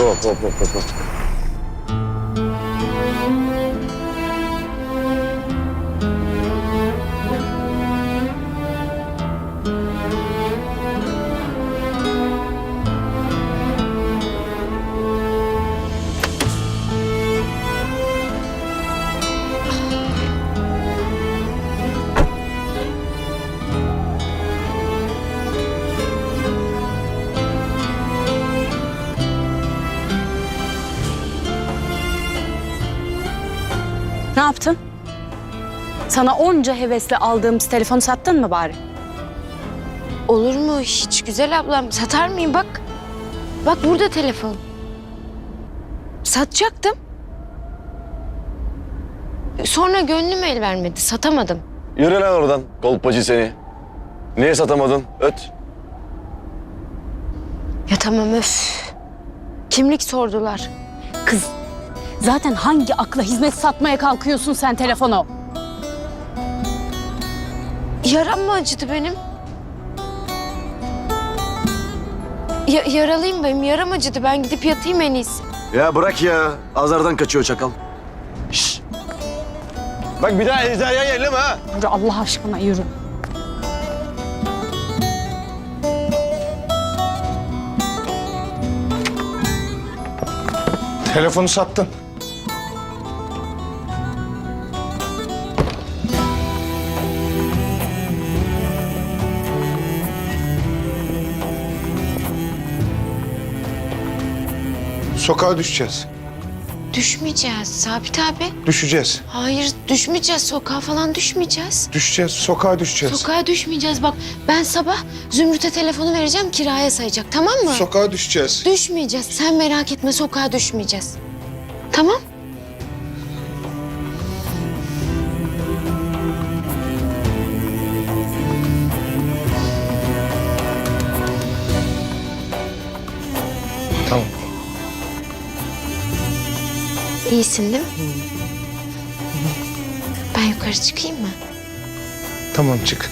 不不不不不。Ne yaptın? Sana onca hevesle aldığımız telefonu sattın mı bari? Olur mu hiç güzel ablam? Satar mıyım bak. Bak burada telefon. Satacaktım. Sonra gönlüm el vermedi. Satamadım. Yürü lan oradan kolpacı seni. Niye satamadın? Öt. Ya tamam öf. Kimlik sordular. Kız zaten hangi akla hizmet satmaya kalkıyorsun sen telefonu? Yaram mı acıdı benim? Ya, yaralıyım benim. Yaram acıdı. Ben gidip yatayım en iyisi. Ya bırak ya. Azardan kaçıyor çakal. Şşş. Bak bir daha Ecda'ya yerleme ha. Yürü Allah aşkına yürü. Telefonu sattın. Sokağa düşeceğiz. Düşmeyeceğiz Sabit abi. Düşeceğiz. Hayır düşmeyeceğiz. Sokağa falan düşmeyeceğiz. Düşeceğiz. Sokağa düşeceğiz. Sokağa düşmeyeceğiz. Bak ben sabah Zümrüt'e telefonu vereceğim kiraya sayacak tamam mı? Sokağa düşeceğiz. düşmeyeceğiz. Sen merak etme sokağa düşmeyeceğiz. Tamam? Tamam. İyisin değil mi? Ben yukarı çıkayım mı? Tamam çık.